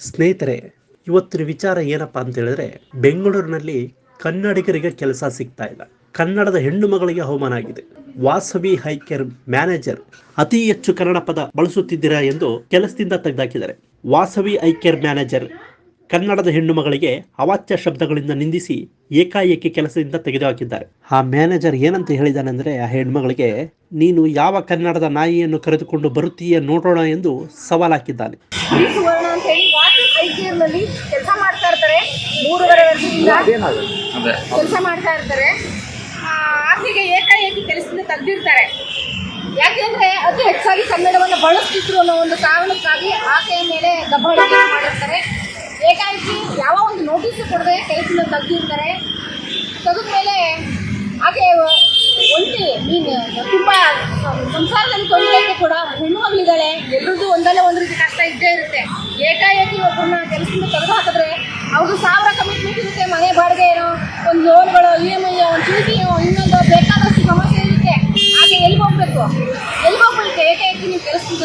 ಸ್ನೇಹಿತರೆ, ಇವತ್ತಿನ ವಿಚಾರ ಏನಪ್ಪ ಅಂತ ಹೇಳಿದ್ರೆ, ಬೆಂಗಳೂರಿನಲ್ಲಿ ಕನ್ನಡಿಗರಿಗೆ ಕೆಲಸ ಸಿಗ್ತಾ ಇಲ್ಲ. ಕನ್ನಡದ ಹೆಣ್ಣು ಮಗಳಿಗೆ ಅವಮಾನ ಆಗಿದೆ. ವಾಸವಿ ಹೈಕೇರ್ ಮ್ಯಾನೇಜರ್, ಅತಿ ಹೆಚ್ಚು ಕನ್ನಡ ಪದ ಬಳಸುತ್ತಿದ್ದೀರಾ ಎಂದು ಕೆಲಸದಿಂದ ತೆಗೆದಾಕಿದ್ದಾರೆ. ವಾಸವಿ ಹೈಕೇರ್ ಮ್ಯಾನೇಜರ್ ಕನ್ನಡದ ಹೆಣ್ಣು ಮಗಳಿಗೆ ಅವಾಚ್ಯ ಶಬ್ದಗಳಿಂದ ನಿಂದಿಸಿ ಏಕಾಏಕಿ ಕೆಲಸದಿಂದ ತೆಗೆದುಹಾಕಿದ್ದಾರೆ. ಆ ಮ್ಯಾನೇಜರ್ ಏನಂತ ಹೇಳಿದಾನೆ ಅಂದ್ರೆ ಆ ಹೆಣ್ಮಗಳಿಗೆ ನೀನು ಯಾವ ಕನ್ನಡದ ನಾಯಿಯನ್ನು ಕರೆದುಕೊಂಡು ಬರುತ್ತೀಯ ನೋಡೋಣ ಎಂದು ಸವಾಲ್ ಹಾಕಿದ್ದಾನೆ. ಕೆಲಸ ಮಾಡ್ತಾ ಇರ್ತಾರೆ. ಮೂರುವರೆ ವರ್ಷದಿಂದ ಅದೇ. ಕೆಲಸ ಮಾಡ್ತಾ ಇರ್ತಾರೆ. ಆ, ಆಕೆಗೆ ಏಕಾಏಕಿ ಕೆಲಸದಿಂದ ತೆಗೆದಿರ್ತಾರೆ. ಯಾಕೆಂದ್ರೆ ಅತಿ ಹೆಚ್ಚಾಗಿ ಕನ್ನಡವನ್ನು ಬಳಸ್ತಿದ್ರು ಅನ್ನೋ ಒಂದು ಕಾರಣಕ್ಕಾಗಿ ಆಕೆಯ ಮೇಲೆ ದಬ್ಬಾಳಿಕೆ ಮಾಡಿರ್ತಾರೆ ಕೊಡದೆ ಕೆಲಸದಿಂದ ತೆಗೆದಿರ್ತಾರೆ ತೆಗೆದ ಮೇಲೆ ಹಾಗೆ ಒಂಟಿ ನೀನು ತುಂಬ ಸಂಸಾರದಲ್ಲಿ ತೊಂದರೆ ಇದೆ ಕೂಡ ಹೆಣ್ಣು ಮಗಳಿದ್ದಾಳೆ ಎಲ್ರದ್ದು ಒಂದಲ್ಲ ಒಂದು ರೀತಿ ಕಷ್ಟ ಇದ್ದೇ ಇರುತ್ತೆ. ಏಕಾಏಕಿ ಒಬ್ಬರನ್ನ ಕೆಲಸದಿಂದ ತೆಗೆದು ಹಾಕಿದ್ರೆ ಅವ್ರದ್ದು ಸಾವಿರ ಕಮಿಟ್ಮೆಂಟ್ ಇರುತ್ತೆ, ಮನೆ ಬಾಡಿಗೆ ಏನೋ, ಒಂದು ಲೋನ್ಗಳು ಇ ಎಂ ಐ ಒಂದು ಚೀಟಿಯೋ ಇನ್ನೊಂದು ಬೇಕಾದಷ್ಟು ಸಮಸ್ಯೆ ಇರುತ್ತೆ. ಹಾಗೆ ಎಲ್ಲಿ ಹೋಗ್ಬೇಕು? ಎಲ್ಲಿ ಹೋಗ್ಬೇಕು? ಏಕಾಏಕಿ ನೀವು ಕೆಲಸದಿಂದ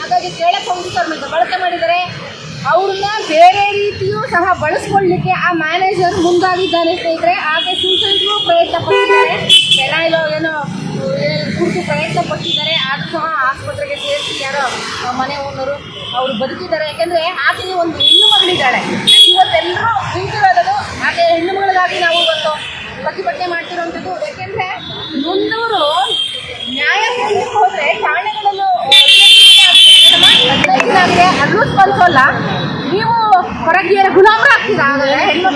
ಹಾಗಾಗಿ ಕೇಳಕ್ಕೆ ಹೋಗ್ಬಿಟ್ಟು ಮತ್ತೆ ಬಳಕೆ ಮಾಡಿದರೆ ಅವ್ರನ್ನ ಬೇರೆ ರೀತಿಯೂ ಸಹ ಬಳಸ್ಕೊಳ್ಳಿಕ್ಕೆ ಆ ಮ್ಯಾನೇಜರ್ ಮುಂದಾಗಿದ್ದಾನೆ ಸ್ನೇಹಿತರೆ. ಆಕೆ ಸೂಸೈಡ್ಗೂ ಪ್ರಯತ್ನ ಪಟ್ಟಿದ್ದಾರೆ. ಎಲ್ಲ ಏನೋ ಕುರಿತು ಪ್ರಯತ್ನ ಪಟ್ಟಿದ್ದಾರೆ. ಆದರೂ ಸಹ ಆಸ್ಪತ್ರೆಗೆ ಸೇರಿಸಿ ಯಾರೋ ಮನೆ ಓನರು ಅವರು ಬದುಕಿದ್ದಾರೆ. ಯಾಕೆಂದರೆ ಆಕೆಗೆ ಒಂದು ಹೆಣ್ಣು ಮಗಳಿದ್ದಾಳೆ.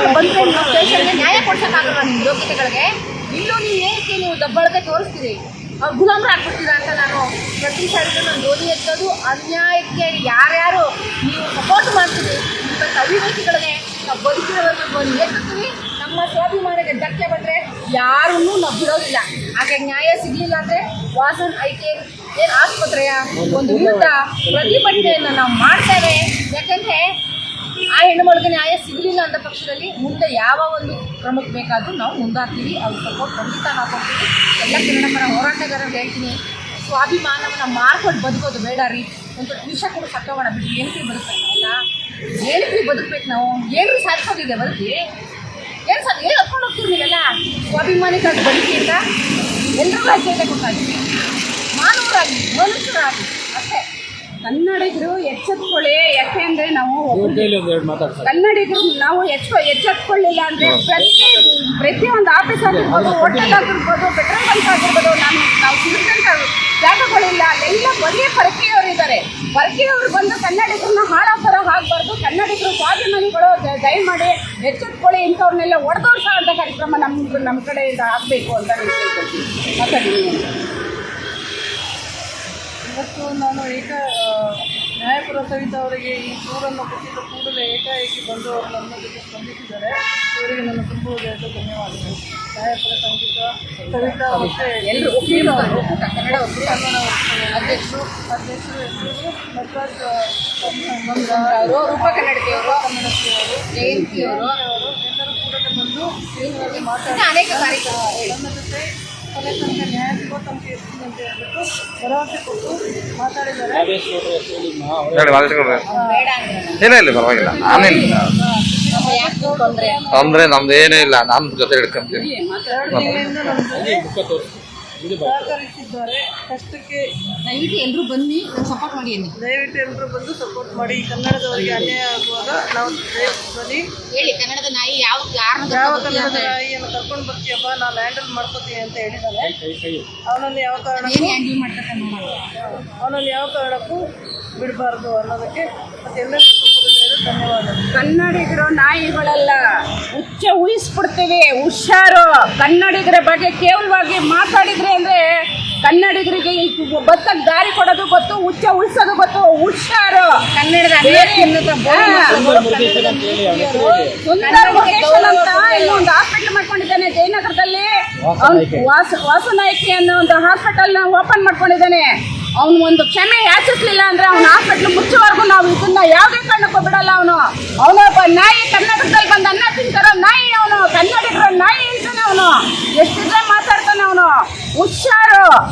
ನೀವು ಸ್ಟೇಷನ್ಗೆ ನ್ಯಾಯ ಕೊಡ್ಸೋಕ್ಕಾಗಲ್ಲ ನಿಮ್ಮ ಯೋಗ್ಯತೆಗಳಿಗೆ. ಇಲ್ಲೂ ನೀವು ಏನಕ್ಕೆ ನೀವು ದಬ್ಬಳಕೆ ತೋರಿಸ್ತೀರಿ. ಅವ್ರು ಗುಲಾಮರಾಗ್ಬಿಡ್ತೀರಾ ಅಂತ ನಾನು ಪ್ರತಿ ಸಾರಿಗೂ ನಾನು ಧ್ವನಿ ಎತ್ತೋದು ಅನ್ಯಾಯಕ್ಕೆ ಯಾರ್ಯಾರು ನೀವು ಸಪೋರ್ಟ್ ಮಾಡ್ತೀರಿ ಇಂಥ ಅಭಿವ್ಯಕ್ತಿಗಳಿಗೆ ನಾವು ಬದುಕಿರೋದನ್ನು ಧ್ವನಿ ಎತ್ತೀವಿ. ನಮ್ಮ ಸ್ವಾಭಿಮಾನಕ್ಕೆ ಧಕ್ಕೆ ಬಂದರೆ ಯಾರನ್ನೂ ನಾವು ಹಾಗೆ ನ್ಯಾಯ ಸಿಗಲಿಲ್ಲ ಅಂದರೆ ವಾಸನ್ ಐಕೆ ಏನು ಆಸ್ಪತ್ರೆಯ ಒಂದು ವಿರುದ್ಧ ಪ್ರತಿಭಟನೆಯನ್ನು ನಾವು ಮಾಡ್ತೇವೆ. ಯಾಕಂದರೆ ಆ ಹೆಣ್ಣುಮಗಳಿಗೆ ನ್ಯಾಯ ಸಿಗಲಿಲ್ಲ ಅಂದ ಪಕ್ಷದಲ್ಲಿ ಮುಂದೆ ಯಾವ ಒಂದು ಕ್ರಮಕ್ಕೆ ಬೇಕಾದರೂ ನಾವು ಮುಂದಾಗ್ತೀವಿ. ಅವ್ರ ಸಪೋರ್ಟ್ ಖಂಡಿತ ನಾವು ಕೊಡ್ತೀವಿ ಎಲ್ಲ ಕನ್ನಡ ಪರ ಹೋರಾಟಗಾರರು ಹೇಳ್ತೀನಿ. ಸ್ವಾಭಿಮಾನವನ್ನು ಮಾರ್ಕೊಂಡು ಬದುಕೋದು ಬೇಡ ರೀ. ಒಂದು ವಿಷ ಕೂಡ ಸತ್ತೋಗೋಣ ಬಿಟ್ಟು ಏನಕ್ಕೆ ಬದುಕಲ್ಲ ಏನು ಏನಕ್ಕೆ ಬದುಕ್ಬೇಕು ನಾವು? ಏನು ಸಾಧಿಸೋದಿದೆ ಬದುಕಿ? ಏನು ಸಾಧ್ಯ? ಏನು ಹತ್ಕೊಂಡು ಹೋಗ್ತೀವಿ ನೀವೆಲ್ಲ? ಸ್ವಾಭಿಮಾನಿಗಾಗಿ ಬದುಕಿ ಅಂತ ಎಲ್ಲರೂ ಹೆಜ್ಜೆ ಕೊಡ್ತಾ ಮಾನವರಾಗಿ, ಮನುಷ್ಯರಾಗಿ ಅಷ್ಟೇ. ಕನ್ನಡಿಗರು ಎಚ್ಚೆತ್ಕೊಳ್ಳಿ. ಯಾಕೆಂದ್ರೆ ನಾವು ಕನ್ನಡಿಗರು ನಾವು ಎಚ್ಚ ಎಚ್ಚೆತ್ಕೊಳ್ಳಿಲ್ಲ ಅಂದ್ರೆ ಪ್ರತಿ ಪ್ರತಿಯೊಂದು ಆಫೀಸ್ ಆಗಿರ್ಬೋದು ಹೋಟೆಲ್ ಆಗಿರ್ಬೋದು ಪೆಟ್ರೋಲ್ ಬಂಕ್ ಆಗಿರ್ಬೋದು ನಾನು ನಾವು ಸಿಗುತ್ತಂತ ಜಾಗಗಳಿಲ್ಲ. ಅಲ್ಲೆಲ್ಲ ಬರೀ ಪರಕೆಯವರು ಇದ್ದಾರೆ ಪರಕೆಯವರು ಬಂದು ಕನ್ನಡಿಗರನ್ನ ಹಾಳೋ ಥರ ಆಗಬಾರ್ದು. ಕನ್ನಡಿಗರು ಸ್ವಾಭಿಮಾನಿಗಳು ದಯ ಮಾಡಿ ಎಚ್ಚೆತ್ಕೊಳ್ಳಿ. ಇಂಥವ್ರನ್ನೆಲ್ಲ ಒಡೆದೋರ್ಸ ಅಂತ ಕಾರ್ಯಕ್ರಮ ನಮ್ಮ ನಮ್ಮ ಕಡೆಯಿಂದ ಆಗಬೇಕು ಅಂತ ನಾನು ಕೇಳ್ಕೊಳ್ತೀನಿ ಮಾತಾಡಿ. ನೀವು. ಇವತ್ತು ನಾನು ಏಕ ನ್ಯಾಯಪುರ ಸವಿತಾ ಅವರಿಗೆ ಈ ದೂರನ್ನು ಕೊಟ್ಟಿದ್ದ ಕೂಡಲೇ ಏಕಾಏಕಿ ಬಂದು ಅವರು ನನ್ನ ಜೊತೆ ಸ್ಪಂದಿಸಿದ್ದಾರೆ. ಇವರಿಗೆ ನನ್ನ ತುಂಬ ಹೃದಯದ ಧನ್ಯವಾದಗಳು. ನ್ಯಾಯಪುರ ಸಂಗೀತ ಸವಿತಾ ಮತ್ತೆ ಎಲ್ಲರೂ ಕನ್ನಡ ಅಧ್ಯಕ್ಷರು ಅಧ್ಯಕ್ಷರು ಎಲ್ಲರಿಗೂ ನಟರಾಜ್ ಅವರು ರೂಪ ಕನ್ನಡತಿಯವರು ಕನ್ನಡತಿಯವರು ಜಯಂತಿಯವರು. ಅವರು ಎಲ್ಲರೂ ಕೂಡ ಬಂದು ಅನೇಕ ಕಾರ್ಯಕ್ರಮ ನನ್ನ ಜೊತೆ ಕೊನೆ ತನಕ ನ್ಯಾಯ ಸಿಗೋ ತನಕ ಇರ್ತೀನಿ ಅಂತ ಹೇಳ್ಬಿಟ್ಟು ಭರವಸೆ ಕೊಟ್ಟು ಮಾತಾಡಿದ್ದಾರೆ ಏನೇ ಇಲ್ಲ ಪರವಾಗಿಲ್ಲ ನಾನೇನಿಲ್ಲ ತೊಂದರೆ? ನಮ್ದು ಏನೂ ಇಲ್ಲ. ನಾನು ಜೊತೆ ಹಿಡ್ಕೊಂತೀನಿ ಸಹಕರಿಸಿದ್ದಾರೆ. ಕಷ್ಟಕ್ಕೆ ದಯವಿಟ್ಟು ಎಲ್ಲರೂ ಬನ್ನಿ ಸಪೋರ್ಟ್ ಮಾಡಿ ಅನ್ನಿ ದಯವಿಟ್ಟು ಎಲ್ಲರೂ ಬಂದು ಸಪೋರ್ಟ್ ಮಾಡಿ. ಕನ್ನಡದವರಿಗೆ ಅನ್ಯಾಯ ಆಗುವಾಗ ನಾವು ಬನ್ನಿ. ಹೇಳಿ ಕನ್ನಡದ ನಾಯಿ ಯಾವ ಕನ್ನಡದ ನಾಯಿಯನ್ನು ಕರ್ಕೊಂಡು ಬರ್ತೀಯಪ್ಪ ನಾನು ಹ್ಯಾಂಡಲ್ ಮಾಡ್ಕೋತೀನಿ ಅಂತ ಹೇಳಿದ್ದಾನೆ ಅವನಲ್ಲಿ ಯಾವ ಕಾರಣಕ್ಕೂ ಅವನಲ್ಲಿ ಹ್ಯಾಂಡಲ್ ಯಾವ ಕಾರಣಕ್ಕೂ ಬಿಡಬಾರ್ದು ಅನ್ನೋದಕ್ಕೆ ಮತ್ತೆ ಎಲ್ಲರಿಗೂ ಧನ್ಯವಾದ ಕನ್ನಡಿಗರು ನಾಯಿಗಳಲ್ಲ. ಉಚ್ಚ ಉಳಿಸ್ಬಿಡ್ತೀವಿ ಹುಷಾರು. ಕನ್ನಡಿಗರ ಬಗ್ಗೆ ಕೇವಲವಾಗಿ ಮಾತಾಡಿದ್ರೆ ಅಂದ್ರೆ ಕನ್ನಡಿಗರಿಗೆ ಬತ್ತಕ್ಕೆ ದಾರಿ ಕೊಡೋದು ಗೊತ್ತು ಹುಚ್ಚ ಉಳಿಸೋದು ಗೊತ್ತು. ಹುಷಾರು. ಕನ್ನಡದ ಸುಂದರ ಮುಖೇಶನ್ ಅಂತ ಒಂದು ಹಾಸ್ಪಿಟಲ್ ಮಾಡ್ಕೊಂಡಿದ್ದಾನೆ ಜಯನಗರದಲ್ಲಿ. ವಾಸ ವಾಸನಾಯಕಿ ಅನ್ನೋ ಒಂದು ಹಾಸ್ಪಿಟಲ್ ಓಪನ್ ಮಾಡ್ಕೊಂಡಿದ್ದಾನೆ. ಅವನು ಒಂದು ಕ್ಷಮೆ ಯಾಚಿಸ್ಲಿಲ್ಲ ಅಂದ್ರೆ ಅವನ ಹಾಸ್ಪಿಟ್ಲ್ ಮುಚ್ಚುವರೆಗೂ ನಾವು ಇದನ್ನ ಯಾವುದೇ ಕಾರಣಕ್ಕೂ ಬಿಡಲ್ಲ ಅವನು. ಅವನೊಬ್ಬ ನಾಯಿ ಕರ್ನಾಟಕದಲ್ಲಿ ಬಂದ ಅನ್ನ ತಿಂತಾರೋ ನಾಯಿ ಅವನು ಕನ್ನಡಿಗರ ನಾಯಿ ಅವನು. ಎಷ್ಟಿದ್ರೆ ಮಾತಾಡ್ತಾನೆ ಅವನು. ಹುಷಾರು.